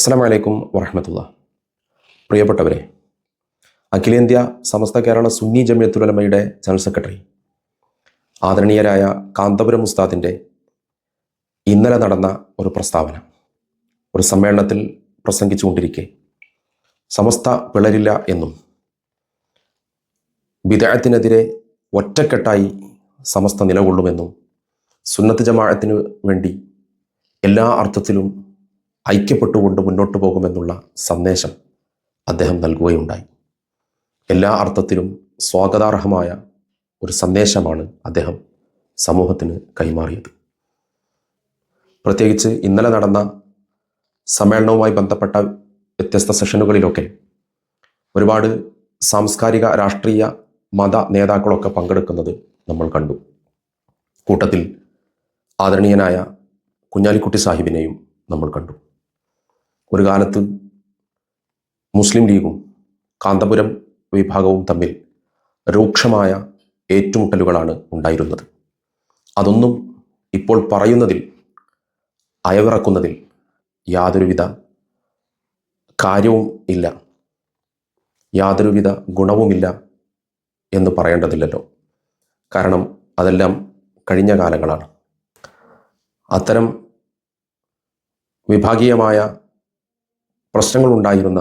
അസ്സാം വലൈക്കും വറഹമത്തുള്ള. പ്രിയപ്പെട്ടവരെ അഖിലേന്ത്യ സമസ്ത കേരള സുന്നി ജമിയത്തുലമയുടെ ജനറൽ സെക്രട്ടറി ആദരണീയരായ കാന്തപുരം ഉസ്താദിന്റെ ഇന്നലെ നടന്ന ഒരു പ്രസ്താവന ഒരു സമ്മേളനത്തിൽ പ്രസംഗിച്ചുകൊണ്ടിരിക്കെ. സമസ്ത പിളരില്ല എന്നും വിദേഹത്തിനെതിരെ ഒറ്റക്കെട്ടായി സമസ്ത നിലകൊള്ളുമെന്നും സുന്നത്ത് ജമാഅത്തിന് വേണ്ടി എല്ലാ അർത്ഥത്തിലും ഐക്യപ്പെട്ടുകൊണ്ട് മുന്നോട്ട് പോകുമെന്നുള്ള സന്ദേശം അദ്ദേഹം നൽകുകയുണ്ടായി. എല്ലാ അർത്ഥത്തിലും സ്വാഗതാർഹമായ ഒരു സന്ദേശമാണ് അദ്ദേഹം സമൂഹത്തിന് കൈമാറിയത്. പ്രത്യേകിച്ച് ഇന്നലെ നടന്ന സമ്മേളനവുമായി ബന്ധപ്പെട്ട വ്യത്യസ്ത സെഷനുകളിലൊക്കെ ഒരുപാട് സാംസ്കാരിക രാഷ്ട്രീയ മത നേതാക്കളൊക്കെ പങ്കെടുക്കുന്നത് നമ്മൾ കണ്ടു. കൂട്ടത്തിൽ ആദരണീയനായ കുഞ്ഞാലിക്കുട്ടി സാഹിബിനെയും നമ്മൾ കണ്ടു. ഒരു കാലത്ത് മുസ്ലിം ലീഗും കാന്തപുരം വിഭാഗവും തമ്മിൽ രൂക്ഷമായ ഏറ്റുമുട്ടലുകളാണ് ഉണ്ടായിരുന്നത്. അതൊന്നും ഇപ്പോൾ പറയുന്നതിൽ അയവിറക്കുന്നതിൽ യാതൊരുവിധ കാര്യവും ഇല്ല. യാതൊരുവിധ ഗുണവുമില്ല എന്ന് പറയേണ്ടതില്ലല്ലോ. കാരണം അതെല്ലാം കഴിഞ്ഞ കാലങ്ങളാണ്. അത്തരം വിഭാഗീയമായ പ്രശ്നങ്ങളുണ്ടായിരുന്ന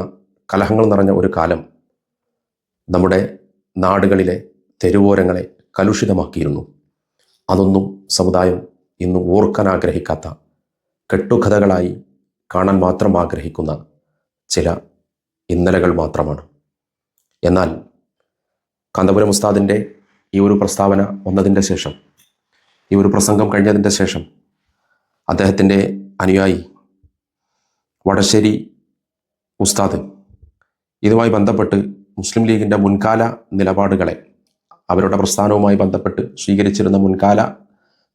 കലഹങ്ങൾ നിറഞ്ഞ ഒരു കാലം നമ്മുടെ നാടുകളിലെ തെരുവോരങ്ങളെ കലുഷിതമാക്കിയിരുന്നു. അതൊന്നും സമുദായം ഇന്ന് ഓർക്കാൻ ആഗ്രഹിക്കാത്ത കെട്ടുകഥകളായി കാണാൻ മാത്രം ആഗ്രഹിക്കുന്ന ചില ഇന്നലകൾ മാത്രമാണ്. എന്നാൽ കാന്തപുരം ഉസ്താദിന്റെ ഈ ഒരു പ്രസ്താവന വന്നതിന്റെ ശേഷം ഈ ഒരു പ്രസംഗം കഴിഞ്ഞതിന്റെ ശേഷം അദ്ദേഹത്തിന്റെ അനുയായി വടശ്ശേരി ഉസ്താദ് ഇതുമായി ബന്ധപ്പെട്ട് മുസ്ലിം ലീഗിന്റെ മുൻകാല നിലപാടുകളെ അവരുടെ പ്രസ്ഥാനവുമായി ബന്ധപ്പെട്ട് സ്വീകരിച്ചിരുന്ന മുൻകാല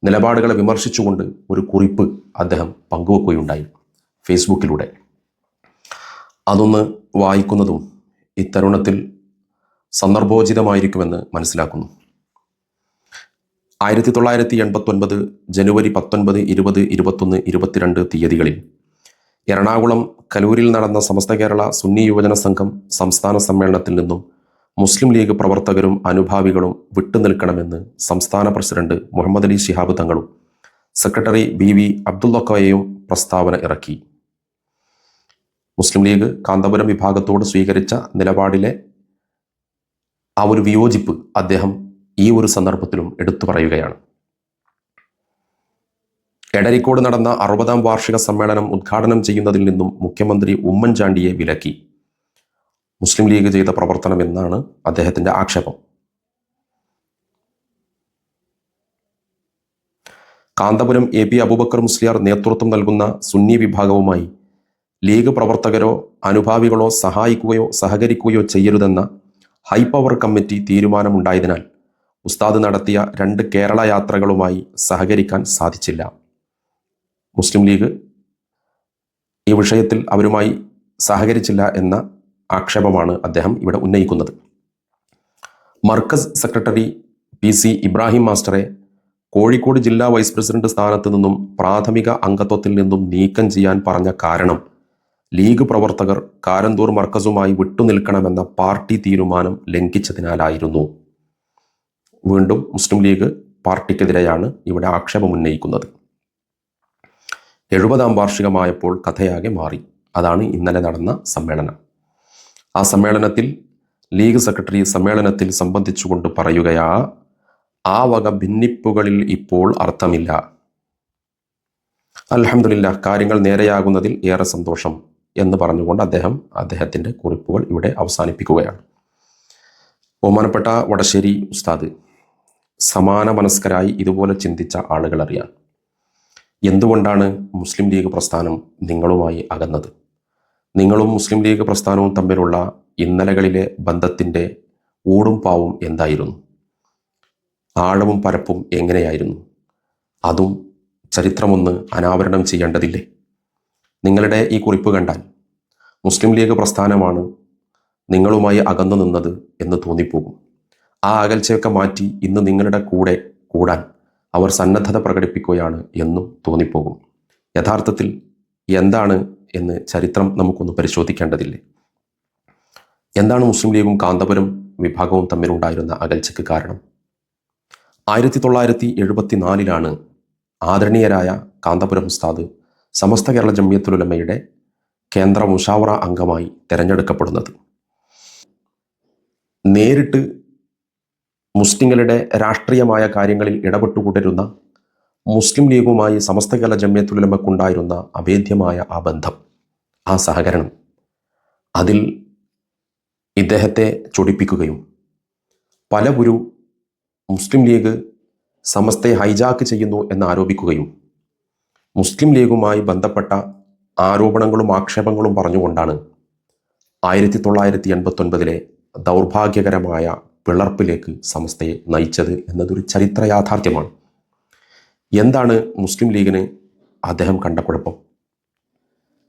നിലപാടുകളെ വിമർശിച്ചുകൊണ്ട് ഒരു കുറിപ്പ് അദ്ദേഹം പങ്കുവെക്കുകയുണ്ടായി ഫേസ്ബുക്കിലൂടെ. അതൊന്ന് വായിക്കുന്നതും ഇത്തരുണത്തിൽ സന്ദർഭോചിതമായിരിക്കുമെന്ന് മനസ്സിലാക്കുന്നു. ആയിരത്തി തൊള്ളായിരത്തി എൺപത്തൊൻപത് ജനുവരി പത്തൊൻപത് ഇരുപത് ഇരുപത്തൊന്ന് ഇരുപത്തിരണ്ട് തീയതികളിൽ എറണാകുളം കലൂരിൽ നടന്ന സമസ്ത കേരള സുന്നി യുവജന സംഘം സംസ്ഥാന സമ്മേളനത്തിൽ നിന്നും മുസ്ലിം ലീഗ് പ്രവർത്തകരും അനുഭാവികളും വിട്ടുനിൽക്കണമെന്ന് സംസ്ഥാന പ്രസിഡന്റ് മുഹമ്മദ് അലി ശിഹാബ് തങ്ങളും സെക്രട്ടറി ബി വി അബ്ദുള്ളക്കോയയും പ്രസ്താവന ഇറക്കി. മുസ്ലിം ലീഗ് കാന്തപുരം വിഭാഗത്തോട് സ്വീകരിച്ച നിലപാടിലെ ആ ഒരു വിയോജിപ്പ് അദ്ദേഹം ഈ ഒരു സന്ദർഭത്തിലും എടുത്തു പറയുകയാണ്. എടരിക്കോട് നടന്ന അറുപതാം വാർഷിക സമ്മേളനം ഉദ്ഘാടനം ചെയ്യുന്നതിൽ നിന്നും മുഖ്യമന്ത്രി ഉമ്മൻചാണ്ടിയെ വിലക്കി. മുസ്ലിം ലീഗ് ചെയ്ത പ്രവർത്തനം എന്നാണ് അദ്ദേഹത്തിന്റെ ആക്ഷേപം. കാന്തപുരം എ പി അബൂബക്കർ മുസ്ലിയാർ നേതൃത്വം നൽകുന്ന സുന്നി വിഭാഗവുമായി ലീഗ് പ്രവർത്തകരോ അനുഭാവികളോ സഹായിക്കുകയോ സഹകരിക്കുകയോ ചെയ്യരുതെന്ന ഹൈ പവർ കമ്മിറ്റി തീരുമാനമുണ്ടായതിനാൽ ഉസ്താദ് നടത്തിയ രണ്ട് കേരള യാത്രകളുമായി സഹകരിക്കാൻ സാധിച്ചില്ല. മുസ്ലിം ലീഗ് ഈ വിഷയത്തിൽ അവരുമായി സഹകരിച്ചില്ല എന്ന ആക്ഷേപമാണ് അദ്ദേഹം ഇവിടെ ഉന്നയിക്കുന്നത്. Markaz secretary P C Ibrahim മാസ്റ്ററെ Kozhikode ജില്ലാ വൈസ് പ്രസിഡന്റ് സ്ഥാനത്ത് നിന്നും പ്രാഥമിക അംഗത്വത്തിൽ നിന്നും നീക്കം ചെയ്യാൻ പറഞ്ഞ കാരണം ലീഗ് പ്രവർത്തകർ കാരന്തൂർ മർക്കസുമായി വിട്ടുനിൽക്കണമെന്ന പാർട്ടി തീരുമാനം ലംഘിച്ചതിനാലായിരുന്നു. വീണ്ടും മുസ്ലിം ലീഗ് പാർട്ടിക്കെതിരെയാണ് ഇവിടെ ആക്ഷേപം ഉന്നയിക്കുന്നത്. എഴുപതാം വാർഷികമായപ്പോൾ കഥയാകെ മാറി. അതാണ് ഇന്നലെ നടന്ന സമ്മേളനം. ആ സമ്മേളനത്തിൽ ലീഗ് സെക്രട്ടറി സമ്മേളനത്തിൽ സംബന്ധിച്ചുകൊണ്ട് പറയുകയാ ആ വക ഭിന്നിപ്പുകളിൽ ഇപ്പോൾ അർത്ഥമില്ല. അലഹമില്ല കാര്യങ്ങൾ നേരെയാകുന്നതിൽ ഏറെ സന്തോഷം എന്ന് പറഞ്ഞുകൊണ്ട് അദ്ദേഹം അദ്ദേഹത്തിന്റെ കുറിപ്പുകൾ ഇവിടെ അവസാനിപ്പിക്കുകയാണ്. ബഹുമാനപ്പെട്ട വടശ്ശേരി ഉസ്താദ് സമാന മനസ്കരായി ഇതുപോലെ ചിന്തിച്ച ആളുകൾ അറിയാൻ എന്തുകൊണ്ടാണ് മുസ്ലിം ലീഗ് പ്രസ്ഥാനം നിങ്ങളുമായി അകന്നത്? നിങ്ങളും മുസ്ലിം ലീഗ് പ്രസ്ഥാനവും തമ്മിലുള്ള ഇന്നലകളിലെ ബന്ധത്തിന്റെ ഊടും പാവും എന്തായിരുന്നു? ആഴവും പരപ്പും എങ്ങനെയായിരുന്നു? അതും ചരിത്രമൊന്ന് അനാവരണം ചെയ്യേണ്ടതില്ലേ? നിങ്ങളുടെ ഈ കുറിപ്പ് കണ്ടാൽ മുസ്ലിം ലീഗ് പ്രസ്ഥാനമാണ് നിങ്ങളുമായി അകന്നു നിന്നത് എന്ന് തോന്നിപ്പോകും. ആ അകൽച്ചയൊക്കെ മാറ്റി ഇന്ന് നിങ്ങളുടെ കൂടെ കൂടാൻ അവർ സന്നദ്ധത പ്രകടിപ്പിക്കുകയാണ് എന്നും തോന്നിപ്പോകും. യഥാർത്ഥത്തിൽ എന്താണ് എന്ന് ചരിത്രം നമുക്കൊന്ന് പരിശോധിക്കേണ്ടതില്ലേ? എന്താണ് മുസ്ലിം ലീഗും കാന്തപുരം വിഭാഗവും തമ്മിലുണ്ടായിരുന്ന അകൽച്ചയ്ക്ക് കാരണം? ആയിരത്തി തൊള്ളായിരത്തി എഴുപത്തി നാലിലാണ് ആദരണീയരായ കാന്തപുരം ഉസ്താദ് സമസ്ത കേരള ജമ്മിയത്തുലുലമയുടെ കേന്ദ്ര മുഷാവറ അംഗമായി തിരഞ്ഞെടുക്കപ്പെടുന്നത്. നേരിട്ട് മുസ്ലിങ്ങളുടെ രാഷ്ട്രീയമായ കാര്യങ്ങളിൽ ഇടപെട്ടുകൊണ്ടിരുന്ന മുസ്ലിം ലീഗുമായി സമസ്ത കേരള ജമ്മിയത്തുലമക്കുണ്ടായിരുന്ന അഭേദ്യമായ ആ ബന്ധം ആ സഹകരണം അതിൽ ഇദ്ദേഹത്തെ ചൊടിപ്പിക്കുകയും പല ഗുരു മുസ്ലിം ലീഗ് സമസ്തയെ ഹൈജാക്ക് ചെയ്യുന്നു എന്ന് ആരോപിക്കുകയും മുസ്ലിം ലീഗുമായി ബന്ധപ്പെട്ട ആരോപണങ്ങളും ആക്ഷേപങ്ങളും പറഞ്ഞുകൊണ്ടാണ് ആയിരത്തി തൊള്ളായിരത്തി എൺപത്തൊൻപതിലെ ദൗർഭാഗ്യകരമായ പിളർപ്പിലേക്ക് സമസ്തയെ നയിച്ചത് എന്നതൊരു ചരിത്ര യാഥാർത്ഥ്യമാണ്. എന്താണ് മുസ്ലിം ലീഗിന് അദ്ദേഹം കണ്ട കുഴപ്പം?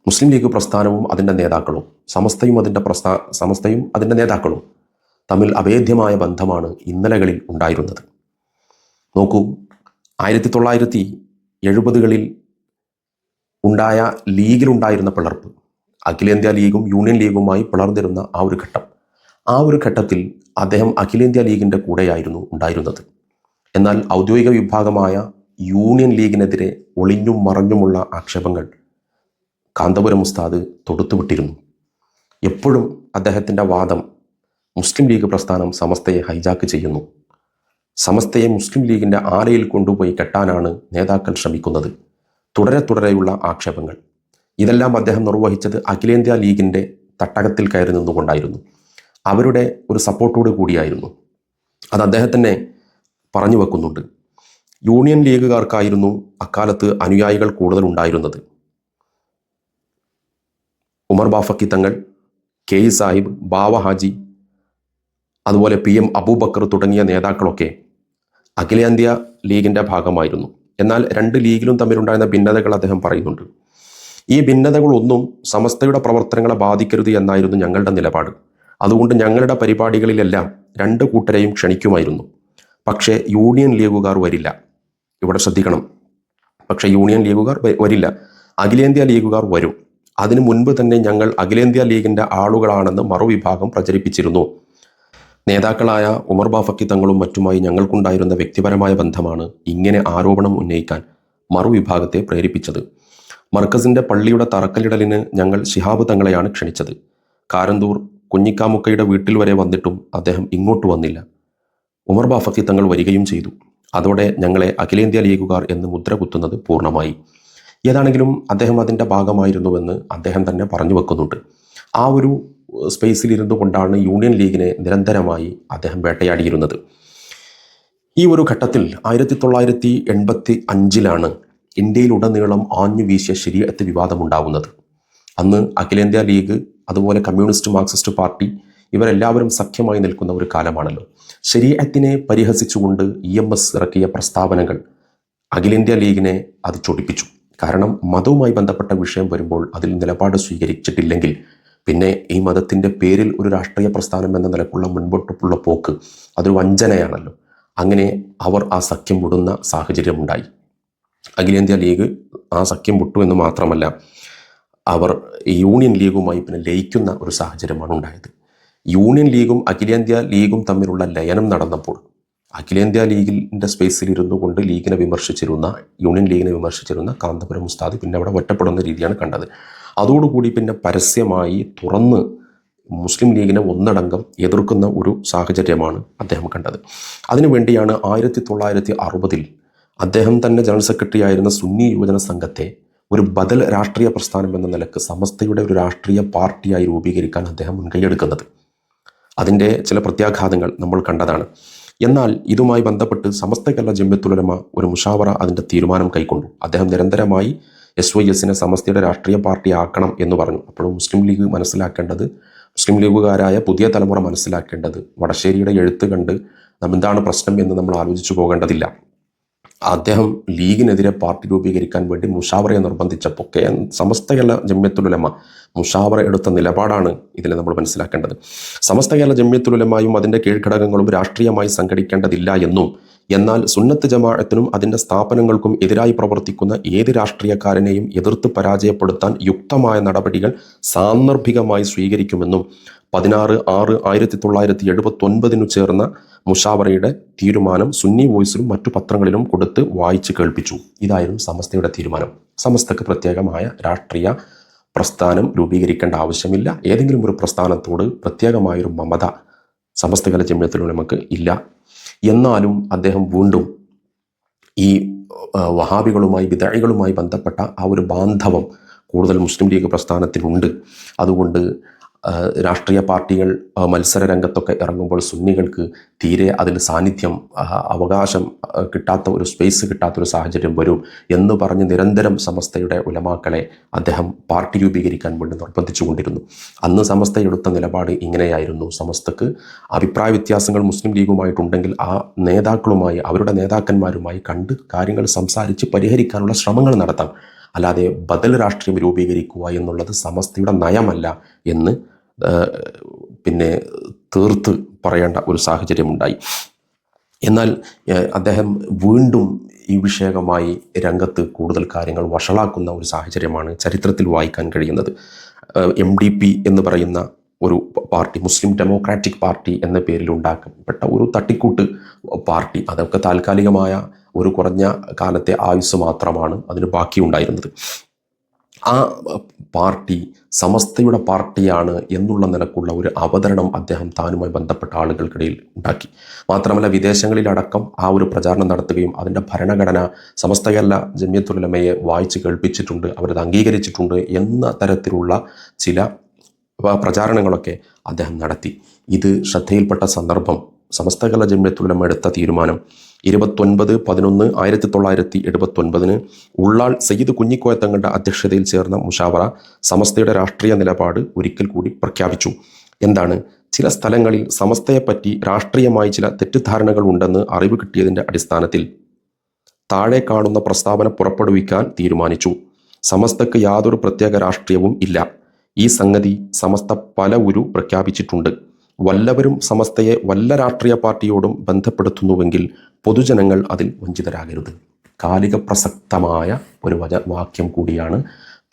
മുസ്ലിം ലീഗ് പ്രസ്ഥാനവും അതിന്റെ നേതാക്കളും സമസ്തയും അതിന്റെ പ്രസ്ഥാ സമസ്തയും അതിന്റെ നേതാക്കളും തമ്മിൽ അഭേദ്യമായ ബന്ധമാണ് ഇന്നലകളിൽ ഉണ്ടായിരുന്നത്. നോക്കൂ ആയിരത്തി തൊള്ളായിരത്തി എഴുപതുകളിൽ ഉണ്ടായ ലീഗിലുണ്ടായിരുന്ന പിളർപ്പ് അഖിലേന്ത്യാ ലീഗും യൂണിയൻ ലീഗുമായി പിളർന്നിരുന്ന ആ ഒരു ഘട്ടം. ആ ഒരു ഘട്ടത്തിൽ അദ്ദേഹം അഖിലേന്ത്യാ ലീഗിന്റെ കൂടെയായിരുന്നു ഉണ്ടായിരുന്നത്. എന്നാൽ ഔദ്യോഗിക വിഭാഗമായ യൂണിയൻ ലീഗിനെതിരെ ഒളിഞ്ഞും മറഞ്ഞുമുള്ള ആക്ഷേപങ്ങൾ കാന്തപുരം ഉസ്താദ് തൊടുത്തുവിട്ടിരുന്നു. എപ്പോഴും അദ്ദേഹത്തിന്റെ വാദം മുസ്ലിം ലീഗ് പ്രസ്ഥാനം സമസ്തയെ ഹൈജാക്ക് ചെയ്യുന്നു. സമസ്തയെ മുസ്ലിം ലീഗിന്റെ ആലയിൽ കൊണ്ടുപോയി കെട്ടാനാണ് നേതാക്കൾ ശ്രമിക്കുന്നത്. തുടരെ തുടരെയുള്ള ആക്ഷേപങ്ങൾ. ഇതെല്ലാം അദ്ദേഹം നിർവഹിച്ചത് അഖിലേന്ത്യാ ലീഗിന്റെ തട്ടകത്തിൽ കയറി നിന്നുകൊണ്ടായിരുന്നു. അവരുടെ ഒരു സപ്പോർട്ടോട് കൂടിയായിരുന്നു. അത് അദ്ദേഹം തന്നെ പറഞ്ഞു വെക്കുന്നുണ്ട്. യൂണിയൻ ലീഗുകാർക്കായിരുന്നു അക്കാലത്ത് അനുയായികൾ കൂടുതൽ ഉണ്ടായിരുന്നത്. ഉമർ ബാഫക്കി തങ്ങൾ കെ ഇ സാഹിബ് ബാവ ഹാജി അതുപോലെ പി എം അബൂബക്കർ തുടങ്ങിയ നേതാക്കളൊക്കെ അഖിലേന്ത്യാ ലീഗിന്റെ ഭാഗമായിരുന്നു. എന്നാൽ രണ്ട് ലീഗിലും തമ്മിലുണ്ടായിരുന്ന ഭിന്നതകൾ അദ്ദേഹം പറയുന്നുണ്ട്. ഈ ഭിന്നതകളൊന്നും സമസ്തയുടെ പ്രവർത്തനങ്ങളെ ബാധിക്കരുത് എന്നായിരുന്നു ഞങ്ങളുടെ നിലപാട്. അതുകൊണ്ട് ഞങ്ങളുടെ പരിപാടികളിലെല്ലാം രണ്ട് കൂട്ടരെയും ക്ഷണിക്കുമായിരുന്നു. പക്ഷേ യൂണിയൻ ലീഗുകാർ വരില്ല. ഇവിടെ ശ്രദ്ധിക്കണം. പക്ഷേ യൂണിയൻ ലീഗുകാർ വരില്ല. അഖിലേന്ത്യാ ലീഗുകാർ വരും. അതിനു മുൻപ് തന്നെ ഞങ്ങൾ അഖിലേന്ത്യാ ലീഗിന്റെ ആളുകളാണെന്ന് മറുവിഭാഗം പ്രചരിപ്പിച്ചിരുന്നു. നേതാക്കളായ ഉമർ ബാഫക്കി തങ്ങളും മറ്റുമായി ഞങ്ങൾക്കുണ്ടായിരുന്ന വ്യക്തിപരമായ ബന്ധമാണ് ഇങ്ങനെ ആരോപണം ഉന്നയിക്കാൻ മറുവിഭാഗത്തെ പ്രേരിപ്പിച്ചത്. മർക്കസിന്റെ പള്ളിയുടെ തറക്കല്ലിടലിന് ഞങ്ങൾ ശിഹാബ് തങ്ങളെയാണ് ക്ഷണിച്ചത്. കാരന്തൂർ കുഞ്ഞിക്കാമുക്കയുടെ വീട്ടിൽ വരെ വന്നിട്ടും അദ്ദേഹം ഇങ്ങോട്ട് വന്നില്ല. ഉമർ ബാഫക്കി തങ്ങൾ വരികയും ചെയ്തു. അതോടെ ഞങ്ങളെ അഖിലേന്ത്യാ ലീഗുകാർ എന്ന് മുദ്ര കുത്തുന്നത് പൂർണമായി. ഏതാണെങ്കിലും അദ്ദേഹം അതിന്റെ ഭാഗമായിരുന്നുവെന്ന് അദ്ദേഹം തന്നെ പറഞ്ഞു വെക്കുന്നുണ്ട്. ആ ഒരു സ്പേസിലിരുന്നു കൊണ്ടാണ് യൂണിയൻ ലീഗിനെ നിരന്തരമായി അദ്ദേഹം വേട്ടയാടിയിരുന്നത്. ഈ ഒരു ഘട്ടത്തിൽ ആയിരത്തി തൊള്ളായിരത്തി എൺപത്തി അഞ്ചിലാണ് ഇന്ത്യയിലുടനീളം ആഞ്ഞു വീശിയ ശരീരത്ത് വിവാദമുണ്ടാവുന്നത്. അന്ന് അഖിലേന്ത്യാ ലീഗ് അതുപോലെ കമ്മ്യൂണിസ്റ്റ് മാർക്സിസ്റ്റ് പാർട്ടി ഇവരെല്ലാവരും സഖ്യമായി നിൽക്കുന്ന ഒരു കാലമാണല്ലോ. ശരീരത്തിനെ പരിഹസിച്ചുകൊണ്ട് ഇ എം എസ് ഇറക്കിയ പ്രസ്താവനകൾ അഖിലേന്ത്യാ ലീഗിനെ അത് ചൊടിപ്പിച്ചു. കാരണം മതവുമായി ബന്ധപ്പെട്ട വിഷയം വരുമ്പോൾ അതിൽ നിലപാട് സ്വീകരിച്ചിട്ടില്ലെങ്കിൽ പിന്നെ ഈ മതത്തിന്റെ പേരിൽ ഒരു രാഷ്ട്രീയ പ്രസ്ഥാനം എന്ന നിലക്കുള്ള മുൻപോട്ടുള്ള പോക്ക് അതൊരു വഞ്ചനയാണല്ലോ. അങ്ങനെ അവർ ആ സഖ്യം വിടുന്ന സാഹചര്യമുണ്ടായി. അഖിലേന്ത്യാ ലീഗ് ആ സഖ്യം വിട്ടു എന്ന് മാത്രമല്ല അവർ യൂണിയൻ ലീഗുമായി പിന്നെ ലയിക്കുന്ന ഒരു സാഹചര്യമാണ് ഉണ്ടായത്. യൂണിയൻ ലീഗും അഖിലേന്ത്യാ ലീഗും തമ്മിലുള്ള ലയനം നടന്നപ്പോൾ അഖിലേന്ത്യാ ലീഗിന്റെ സ്പേസിൽ ഇരുന്നു കൊണ്ട് ലീഗിനെ വിമർശിച്ചിരുന്ന യൂണിയൻ ലീഗിനെ വിമർശിച്ചിരുന്ന കാന്തപുരം ഉസ്താദ് പിന്നെ അവിടെ ഒറ്റപ്പെടുന്ന രീതിയാണ് കണ്ടത്. അതോടുകൂടി പിന്നെ പരസ്യമായി തുറന്ന് മുസ്ലിം ലീഗിനെ ഒന്നടങ്കം എതിർക്കുന്ന ഒരു സാഹചര്യമാണ് അദ്ദേഹം കണ്ടത്. അതിനുവേണ്ടിയാണ് ആയിരത്തി തൊള്ളായിരത്തി അറുപതിൽ അദ്ദേഹം തന്നെ ജനറൽ സെക്രട്ടറി ആയിരുന്ന സുന്നി യുവജന സംഘത്തെ ഒരു ബദൽ രാഷ്ട്രീയ പ്രസ്ഥാനം എന്ന നിലയ്ക്ക് സമസ്തയുടെ ഒരു രാഷ്ട്രീയ പാർട്ടിയായി രൂപീകരിക്കാൻ അദ്ദേഹം മുൻകൈയെടുക്കുന്നത്. അതിന്റെ ചില പ്രത്യാഘാതങ്ങൾ നമ്മൾ കണ്ടതാണ്. എന്നാൽ ഇതുമായി ബന്ധപ്പെട്ട് സമസ്തയ്ക്കല്ല ജമ്യത്തുലമ ഒരു മുഷാവറ അതിന്റെ തീരുമാനം കൈക്കൊണ്ടു. അദ്ദേഹം നിരന്തരമായി എസ് വൈ എസിനെ സമസ്തയുടെ രാഷ്ട്രീയ പാർട്ടി ആക്കണം എന്ന് പറഞ്ഞു. അപ്പോഴും മുസ്ലിം ലീഗ് മനസ്സിലാക്കേണ്ടത് മുസ്ലിം ലീഗുകാരായ പുതിയ തലമുറ മനസ്സിലാക്കേണ്ടത് വടശ്ശേരിയുടെ എഴുത്ത് കണ്ട് നമ്മെന്താണ് പ്രശ്നം എന്ന് നമ്മൾ ആലോചിച്ചു പോകേണ്ടതില്ല. അദ്ദേഹം ലീഗിനെതിരെ പാർട്ടി രൂപീകരിക്കാൻ വേണ്ടി മുഷാവറയെ നിർബന്ധിച്ചപ്പോൾ കെ സമസ്ത കേരള ജമ്യത്തുലമ മുഷാവറ എടുത്ത നിലപാടാണ് ഇതിൽ നമ്മൾ മനസ്സിലാക്കേണ്ടത്. സമസ്ത കേരള ജമ്യത്തുലമായും അതിന്റെ കീഴ്ഘടകങ്ങളും രാഷ്ട്രീയമായി സംഘടിക്കേണ്ടതില്ല എന്നും എന്നാൽ സുന്നത്ത് ജമാഅത്തിനും അതിന്റെ സ്ഥാപനങ്ങൾക്കും എതിരായി പ്രവർത്തിക്കുന്ന ഏത് രാഷ്ട്രീയക്കാരനെയും എതിർത്ത് പരാജയപ്പെടുത്താൻ യുക്തമായ നടപടികൾ സാന്ദർഭികമായി സ്വീകരിക്കുമെന്നും പതിനാറ് ആറ് ആയിരത്തി തൊള്ളായിരത്തി എഴുപത്തൊൻപതിനു ചേർന്ന മുഷാവറയുടെ തീരുമാനം സുന്നി വോയിസിലും മറ്റു പത്രങ്ങളിലും കൊടുത്ത് വായിച്ച് കേൾപ്പിച്ചു. ഇതായിരുന്നു സമസ്തയുടെ തീരുമാനം. സമസ്തക്ക് പ്രത്യേകമായ രാഷ്ട്രീയ പ്രസ്ഥാനം രൂപീകരിക്കേണ്ട ആവശ്യമില്ല. ഏതെങ്കിലും ഒരു പ്രസ്ഥാനത്തോട് പ്രത്യേകമായൊരു മമത സമസ്തകല നമുക്ക് ഇല്ല. എന്നാലും അദ്ദേഹം വീണ്ടും ഈ വഹാബികളുമായി വിദാഴികളുമായി ബന്ധപ്പെട്ട ആ ഒരു ബാന്ധവം കൂടുതൽ മുസ്ലിം ലീഗ് പ്രസ്ഥാനത്തിനുണ്ട്. അതുകൊണ്ട് രാഷ്ട്രീയ പാർട്ടികൾ മത്സര രംഗത്തൊക്കെ ഇറങ്ങുമ്പോൾ സുന്നികൾക്ക് തീരെ അതിൽ സാന്നിധ്യം അവകാശം കിട്ടാത്ത ഒരു സ്പേസ് കിട്ടാത്തൊരു സാഹചര്യം വരും എന്ന് പറഞ്ഞ് നിരന്തരം സമസ്തയുടെ ഉലമാക്കളെ അദ്ദേഹം പാർട്ടി രൂപീകരിക്കാൻ വേണ്ടി നിർബന്ധിച്ചുകൊണ്ടിരുന്നു അന്ന് സമസ്ത എടുത്ത നിലപാട് ഇങ്ങനെയായിരുന്നു. സമസ്തക്ക് അഭിപ്രായ വ്യത്യാസങ്ങൾ മുസ്ലിം ലീഗുമായിട്ടുണ്ടെങ്കിൽ ആ നേതാക്കളുമായി അവരുടെ നേതാക്കന്മാരുമായി കണ്ട് കാര്യങ്ങൾ സംസാരിച്ച് പരിഹരിക്കാനുള്ള ശ്രമങ്ങൾ നടത്താം. അല്ലാതെ ബദൽ രാഷ്ട്രീയം രൂപീകരിക്കുക എന്നുള്ളത് സമസ്തയുടെ നയമല്ല എന്ന് പിന്നെ തീർത്ത് പറയേണ്ട ഒരു സാഹചര്യമുണ്ടായി. എന്നാൽ അദ്ദേഹം വീണ്ടും ഈ വിഷയകമായി രംഗത്ത് കൂടുതൽ കാര്യങ്ങൾ വഷളാക്കുന്ന ഒരു സാഹചര്യമാണ് ചരിത്രത്തിൽ വായിക്കാൻ കഴിയുന്നത്. എം ഡി പി എന്ന് പറയുന്ന ഒരു പാർട്ടി മുസ്ലിം ഡെമോക്രാറ്റിക് പാർട്ടി എന്ന പേരിൽ ഉണ്ടാക്കപ്പെട്ട ഒരു തട്ടിക്കൂട്ട് പാർട്ടി അതൊക്കെ താൽക്കാലികമായ ഒരു കുറഞ്ഞ കാലത്തെ ആയുസ് മാത്രമാണ് അതിന് ബാക്കിയുണ്ടായിരുന്നത്. ആ പാർട്ടി സമസ്തയുടെ പാർട്ടിയാണ് എന്നുള്ള നിലക്കുള്ള ഒരു അവതരണം അദ്ദേഹം താനുമായി ബന്ധപ്പെട്ട ആളുകൾക്കിടയിൽ ഉണ്ടാക്കി. മാത്രമല്ല വിദേശങ്ങളിലടക്കം ആ ഒരു പ്രചാരണം നടത്തുകയും അതിന്റെ ഭരണഘടന സമസ്തയല്ല ജമ്യത്തുലമയെ വായിച്ച് കേൾപ്പിച്ചിട്ടുണ്ട് അവരത് അംഗീകരിച്ചിട്ടുണ്ട് എന്ന തരത്തിലുള്ള ചില പ്രചാരണങ്ങളൊക്കെ അദ്ദേഹം നടത്തി. ഇത് ശ്രദ്ധയിൽപ്പെട്ട സന്ദർഭം സമസ്തകല ജമ്യത്തുലമ എടുത്ത തീരുമാനം. ഇരുപത്തൊൻപത് പതിനൊന്ന് ആയിരത്തി തൊള്ളായിരത്തി എഴുപത്തൊൻപതിന് ഉള്ളാൾ സയ്യിദ് കുഞ്ഞിക്കോയ തങ്ങളുടെ അധ്യക്ഷതയിൽ ചേർന്ന മുഷാവറ സമസ്തയുടെ രാഷ്ട്രീയ നിലപാട് ഒരിക്കൽ കൂടി പ്രഖ്യാപിച്ചു. എന്താണ്? ചില സ്ഥലങ്ങളിൽ സമസ്തയെപ്പറ്റി രാഷ്ട്രീയമായി ചില തെറ്റിദ്ധാരണകൾ ഉണ്ടെന്ന് അറിവ് കിട്ടിയതിന്റെ അടിസ്ഥാനത്തിൽ താഴെ കാണുന്ന പ്രസ്താവന പുറപ്പെടുവിക്കാൻ തീരുമാനിച്ചു. സമസ്തക്ക് യാതൊരു പ്രത്യേക രാഷ്ട്രീയവും ഇല്ല. ഈ സംഗതി സമസ്ത പല ഉരു പ്രഖ്യാപിച്ചിട്ടുണ്ട്. വല്ലവരും സമസ്തയെ വല്ല രാഷ്ട്രീയ പാർട്ടിയോടും ബന്ധപ്പെടുത്തുന്നുവെങ്കിൽ പൊതുജനങ്ങൾ അതിൽ വഞ്ചിതരാകരുത്. കാലിക പ്രസക്തമായ ഒരു വച വാക്യം കൂടിയാണ്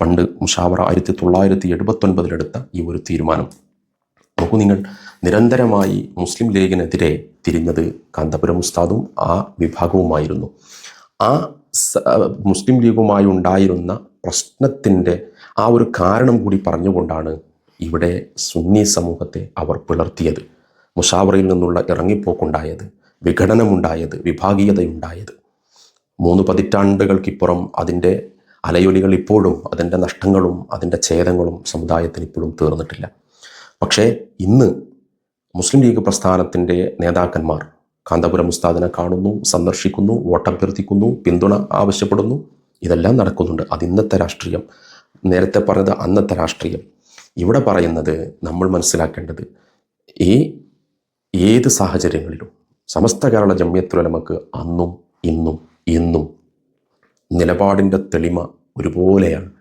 പണ്ട് മുഷാവറ ആയിരത്തി തൊള്ളായിരത്തി എഴുപത്തൊൻപതിലെടുത്ത ഈ ഒരു തീരുമാനം. നോക്കൂ നിങ്ങൾ നിരന്തരമായി മുസ്ലിം ലീഗിനെതിരെ തിരിഞ്ഞത് കാന്തപുരം ഉസ്താദും ആ വിഭാഗവുമായിരുന്നു. ആ മുസ്ലിം ലീഗുമായി ഉണ്ടായിരുന്ന പ്രശ്നത്തിന്റെ ആ ഒരു കാരണം കൂടി പറഞ്ഞുകൊണ്ടാണ് ഇവിടെ സുന്നി സമൂഹത്തെ അവർ പിളർത്തിയത് മുഷാവറയിൽ നിന്നുള്ള ഇറങ്ങിപ്പോക്കുണ്ടായത് വിഘടനമുണ്ടായത് വിഭാഗീയതയുണ്ടായത്. മൂന്ന് പതിറ്റാണ്ടുകൾക്കിപ്പുറം അതിന്റെ അലയൊലികൾ ഇപ്പോഴും അതിന്റെ നഷ്ടങ്ങളും അതിന്റെ ഛേദങ്ങളും സമുദായത്തിന് ഇപ്പോഴും തീർന്നിട്ടില്ല. പക്ഷേ ഇന്ന് മുസ്ലിം ലീഗ് പ്രസ്ഥാനത്തിന്റെ നേതാക്കന്മാർ കാന്തപുരം ഉസ്താദിനെ കാണുന്നു സന്ദർശിക്കുന്നു വോട്ടഭ്യർത്ഥിക്കുന്നു പിന്തുണ ആവശ്യപ്പെടുന്നു. ഇതെല്ലാം നടക്കുന്നുണ്ട്. അത് ഇന്നത്തെ രാഷ്ട്രീയം. നേരത്തെ പറഞ്ഞത് അന്നത്തെ രാഷ്ട്രീയം. ഇവിടെ പറയുന്നത് നമ്മൾ മനസ്സിലാക്കേണ്ടത് ഈ ഏത് സാഹചര്യങ്ങളിലും സമസ്ത കേരള ജമ്യത്തുലമക്ക് അന്നും ഇന്നും ഇന്നും നിലപാടിന്റെ തെളിമ ഒരുപോലെയാണ്.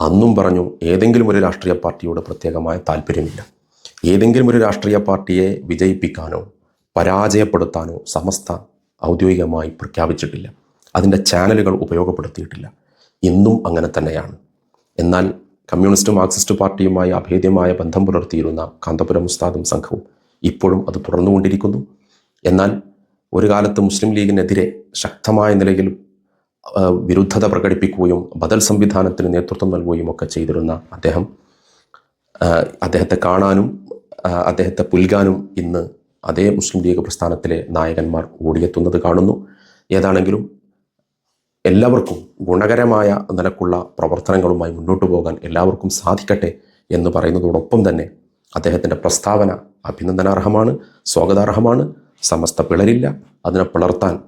അന്നും പറഞ്ഞു ഏതെങ്കിലും ഒരു രാഷ്ട്രീയ പാർട്ടിയോട് പ്രത്യേകമായ താല്പര്യമില്ല. ഏതെങ്കിലും ഒരു രാഷ്ട്രീയ പാർട്ടിയെ വിജയിപ്പിക്കാനോ പരാജയപ്പെടുത്താനോ സമസ്ത ഔദ്യോഗികമായി പ്രഖ്യാപിച്ചിട്ടില്ല. അതിന്റെ ചാനലുകൾ ഉപയോഗപ്പെടുത്തിയിട്ടില്ല. ഇന്നും അങ്ങനെ തന്നെയാണ്. എന്നാൽ കമ്മ്യൂണിസ്റ്റ് മാർക്സിസ്റ്റ് പാർട്ടിയുമായി അഭേദ്യമായ ബന്ധം പുലർത്തിയിരുന്ന കാന്തപുരം ഉസ്താദും സംഘവും ഇപ്പോഴും അത് തുടർന്നുകൊണ്ടിരിക്കുന്നു. എന്നാൽ ഒരു കാലത്ത് മുസ്ലിം ലീഗിനെതിരെ ശക്തമായ നിലയിൽ വിരുദ്ധത പ്രകടിപ്പിക്കുകയും ബദൽ സംവിധാനത്തിന് നേതൃത്വം നൽകുകയും ഒക്കെ ചെയ്തിരുന്ന അദ്ദേഹം അദ്ദേഹത്തെ കാണാനും അദ്ദേഹത്തെ പുൽകാനും ഇന്ന് അതേ മുസ്ലിം ലീഗ് പ്രസ്ഥാനത്തിലെ നായകന്മാർ ഓടിയെത്തുന്നത് കാണുന്നു. ഏതാണെങ്കിലും എല്ലാവർക്കും ഗുണകരമായ നിലക്കുള്ള പ്രവർത്തനങ്ങളുമായി മുന്നോട്ട് പോകാൻ എല്ലാവർക്കും സാധിക്കട്ടെ എന്ന് പറയുന്നതോടൊപ്പം തന്നെ അദ്ദേഹത്തിന്റെ പ്രസ്താവന അഭിനന്ദനാർഹമാണ് സ്വാഗതാർഹമാണ്. സമസ്ത പിളരില്ല. അതിനെ പിളർത്താൻ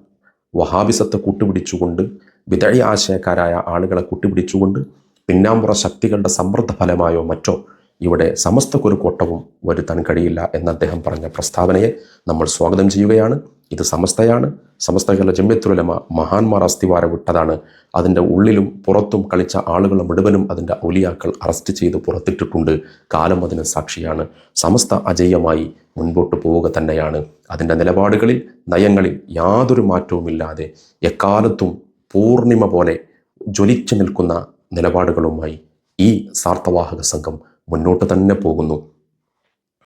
വഹാബിസത്തെ കൂട്ടുപിടിച്ചുകൊണ്ട് വിതഴി ആശയക്കാരായ ആളുകളെ കൂട്ടുപിടിച്ചുകൊണ്ട് പിന്നാമ്പുറ ശക്തികളുടെ സമ്മർദ്ദ ഫലമായോ മറ്റോ ഇവിടെ സമസ്തക്കൊരു കോട്ടവും വരുത്താൻ കഴിയില്ല എന്ന് അദ്ദേഹം പറഞ്ഞ പ്രസ്താവനയെ നമ്മൾ സ്വാഗതം ചെയ്യുകയാണ്. ഇത് സമസ്തയാണ്. സമസ്തകളുടെ ജമ്യത്തുലമ മഹാന്മാർ അസ്ഥിവാര വിട്ടതാണ്. അതിന്റെ ഉള്ളിലും പുറത്തും കളിച്ച ആളുകൾ മുഴുവനും അതിന്റെ ഔലിയാക്കൾ അറസ്റ്റ് ചെയ്ത് പുറത്തിട്ടിട്ടുണ്ട്. കാലം അതിന് സാക്ഷിയാണ്. സമസ്ത അജയമായി മുൻപോട്ട് പോവുക തന്നെയാണ്. അതിന്റെ നിലപാടുകളിൽ നയങ്ങളിൽ യാതൊരു മാറ്റവുമില്ലാതെ എക്കാലത്തും പൂർണിമ പോലെ ജ്വലിച്ചു നിൽക്കുന്ന നിലപാടുകളുമായി ഈ സാർത്ഥവാഹക സംഘം മുന്നോട്ട് തന്നെ പോകുന്നു.